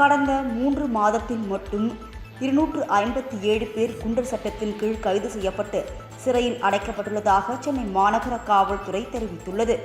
கடந்த மூன்று மாதத்தில் மட்டும் இருநூற்று ஐம்பத்தி ஏழு பேர் குண்டர் சட்டத்தின் கீழ் கைது செய்யப்பட்டு சிறையில் அடைக்கப்பட்டுள்ளதாக சென்னை மாநகர காவல்துறை தெரிவித்துள்ளது.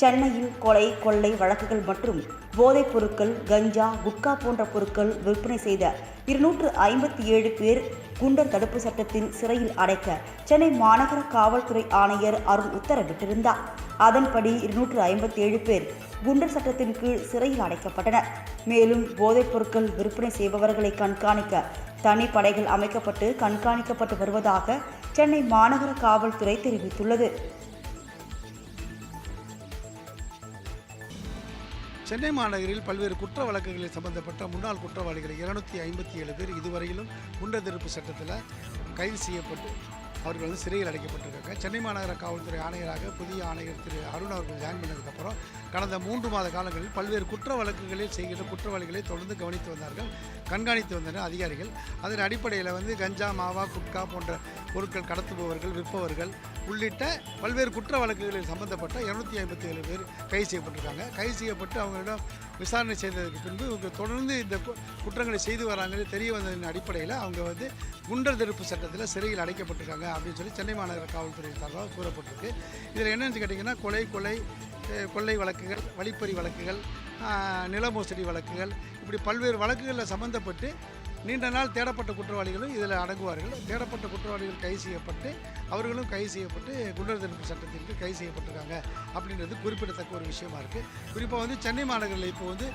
சென்னையில் கொலை கொள்ளை வழக்குகள் மற்றும் போதைப் பொருட்கள் கஞ்சா குட்கா போன்ற பொருட்கள் விற்பனை செய்த இருநூற்று ஐம்பத்தி ஏழு பேர் குண்டர் தடுப்பு சட்டத்தில் சிறையில் அடைக்க சென்னை மாநகர காவல்துறை ஆணையர் அருண் உத்தரவிட்டிருந்தார். அதன்படி இருநூற்று ஐம்பத்தி ஏழு பேர் குண்டர் சட்டத்தின் கீழ் சிறையில் அடைக்கப்பட்டனர். மேலும் போதைப் பொருட்கள் விற்பனை செய்பவர்களை கண்காணிக்க தனிப்படைகள் அமைக்கப்பட்டு கண்காணிக்கப்பட்டு வருவதாக சென்னை மாநகர காவல்துறை தெரிவித்துள்ளது. சென்னை மாநகரில் பல்வேறு குற்ற வழக்குகளில் சம்பந்தப்பட்ட முன்னாள் குற்றவாளிகள் இருநூத்தி ஐம்பத்தி ஏழு பேர் இதுவரையிலும் குண்டர் திருப்பு சட்டத்தில் கைது செய்யப்பட்டு அவர்கள் வந்து சிறையில் அடைக்கப்பட்டிருக்காங்க. சென்னை மாநகர காவல்துறை ஆணையராக புதிய ஆணையர் திரு அருண் அவர்கள் ஜாயின் பண்ணதுக்கப்புறம் கடந்த மூன்று மாத காலங்களில் பல்வேறு குற்ற வழக்குகளில் செய்கின்ற குற்றவாளிகளை தொடர்ந்து கவனித்து வந்தார்கள். கண்காணித்து வந்தனர் அதிகாரிகள். அதன் அடிப்படையில் வந்து கஞ்சா மாவா குட்கா போன்ற பொருட்கள் கடத்துபவர்கள் விற்பவர்கள் உள்ளிட்ட பல்வேறு குற்ற வழக்குகளில் சம்பந்தப்பட்ட இரநூத்தி ஐம்பத்தி ஏழு பேர் கைது செய்யப்பட்டிருக்காங்க. கைது செய்யப்பட்டு அவங்களிடம் விசாரணை செய்ததற்கு பின்பு இவங்க தொடர்ந்து இந்த கு- குற்றங்களை செய்து வராங்கன்னு தெரிய வந்ததன் அடிப்படையில் அவங்க வந்து குண்டர் தடுப்பு சட்டத்தில் சிறையில் அடைக்கப்பட்டிருக்காங்க அப்படின்னு சொல்லி சென்னை மாநகர காவல்துறை சார்பாக கூறப்பட்டிருக்கு. இதில் என்னன்னு கேட்டிங்கன்னா கொலை கொலை கொள்ளை வழக்குகள் வழிப்பறி வழக்குகள் நில மோசடி வழக்குகள் இப்படி பல்வேறு வழக்குகளில் சம்மந்தப்பட்டு நீண்ட நாள் தேடப்பட்ட குற்றவாளிகளும் இதில் அடங்குவார்கள். தேடப்பட்ட குற்றவாளிகள் கைது செய்யப்பட்டு அவர்களும் கைது செய்யப்பட்டு குண்டர் தடுப்பு சட்டத்திற்கு கைது செய்யப்பட்டிருக்காங்க அப்படின்றது குறிப்பிடத்தக்க ஒரு விஷயமா இருக்குது குறிப்பாக வந்து சென்னை மாநகரில் இப்போ வந்து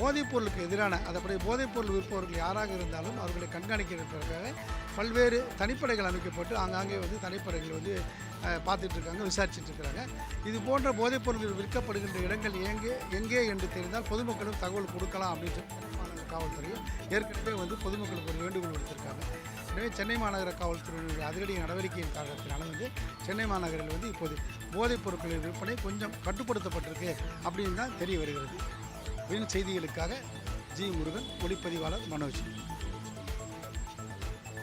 போதைப்பொருளுக்கு எதிரான அதைப்படி போதைப்பொருள் விற்பவர்கள் யாராக இருந்தாலும் அவர்களை கண்காணிக்கிறதுக்காக பல்வேறு தனிப்படைகள் அமைக்கப்பட்டு ஆங்காங்கே வந்து தனிப்படைகள் வந்து பார்த்துட்டு இருக்காங்க விசாரிச்சுட்டு இருக்கிறாங்க இது போன்ற போதைப்பொருட்கள் விற்கப்படுகின்ற இடங்கள் எங்கே எங்கே என்று தெரிந்தால் பொதுமக்களும் தகவல் கொடுக்கலாம் அப்படின்னு காவல்துறையும் ஏற்கனவே வந்து பொதுமக்களுக்கு ஒரு வேண்டுகோள் விடுத்திருக்காங்க. எனவே சென்னை மாநகர காவல்துறையினுடைய அதிரடி நடவடிக்கையின் காரணத்தினால வந்து சென்னை மாநகரில் வந்து இப்போது போதைப் பொருட்களின் விற்பனை கொஞ்சம் கட்டுப்படுத்தப்பட்டிருக்கு அப்படின்னு தான் தெரிய வருகிறது. வின் செய்திகளுக்காக ஜி முருகன் ஒளிப்பதிவாளர் மனோஜ்.